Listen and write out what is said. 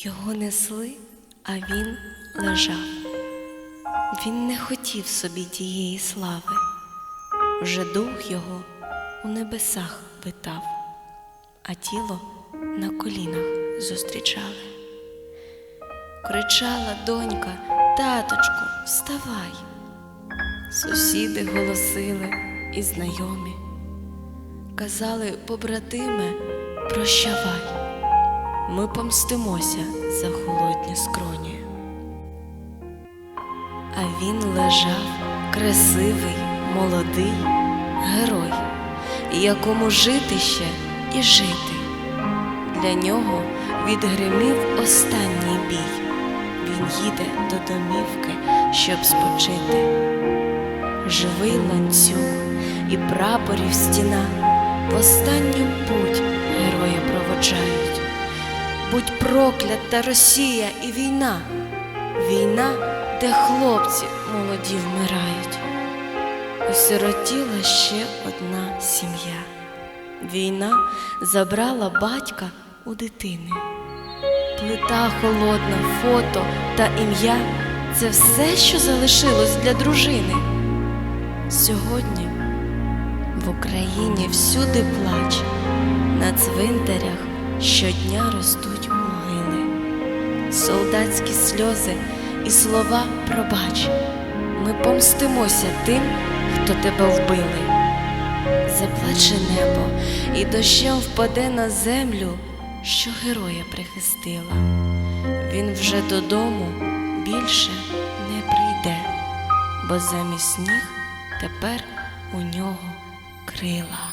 Його несли, а він лежав. Він не хотів собі тієї слави, вже дух його у небесах питав, а тіло на колінах зустрічали. Кричала донька, таточку, вставай. Сусіди голосили і знайомі. Казали, побратиме, прощавай, ми помстимося за холодні скроні. А він лежав красивий, молодий герой, якому жити ще і жити. Для нього відгримів останній бій. Він їде до домівки, щоб спочити. Живий ланцюг і прапорів стіна в останню путь героя проводжають. Будь проклята Росія і війна, війна, де хлопці молоді вмирають. Осиротіла ще одна сім'я. Війна забрала батька у дитини. Плита холодна, фото та ім'я це все, що залишилось для дружини. Сьогодні в Україні всюди плач, на цвинтарях щодня ростуть могили, солдатські сльози і слова пробач. Ми помстимося тим, хто тебе вбили. Заплаче небо і дощем впаде на землю, що героя прихистила. Він вже додому більше не прийде, бо замість ніг тепер у нього крила.